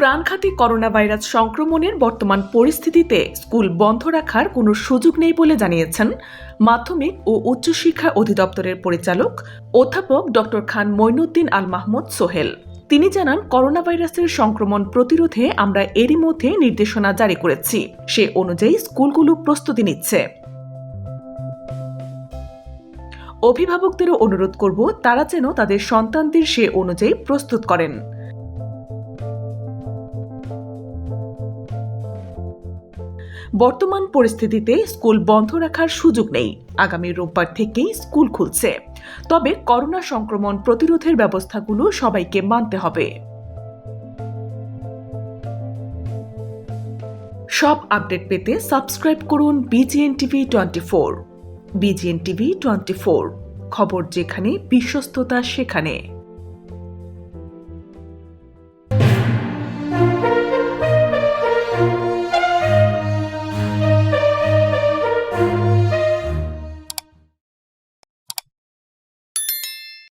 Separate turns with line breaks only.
প্রাণঘাতী corona virus সংক্রমণের বর্তমান পরিস্থিতিতে স্কুল বন্ধ রাখার কোনো সুযোগ নেই বলে জানিয়েছেন মাধ্যমিক ও উচ্চশিক্ষা অধিদপ্তরের পরিচালক অধ্যাপক ডক্টর খান মঈনুদ্দিন আল মাহমুদ সোহেল। তিনি জানান করোনা ভাইরাসের সংক্রমণ প্রতিরোধে আমরা এরই মধ্যে নির্দেশনা জারি করেছি। সে অনুযায়ী স্কুলগুলো প্রস্তুতি নিচ্ছে। অভিভাবকদেরও অনুরোধ করব, তারা যেন তাদের সন্তানদের সে অনুযায়ী প্রস্তুত করেন। বর্তমান পরিস্থিতিতে স্কুল বন্ধ রাখার সুযোগ নেই। আগামী রোববার থেকেই স্কুল খুলছে। তবে করোনা সংক্রমণ প্রতিরোধের ব্যবস্থাগুলো সবাইকে মানতে হবে। সব আপডেট পেতে সাবস্ক্রাইব করুন BGN TV twenty four. BGN TV twenty four. খবর যেখানে, বিশ্বস্ততা সেখানে।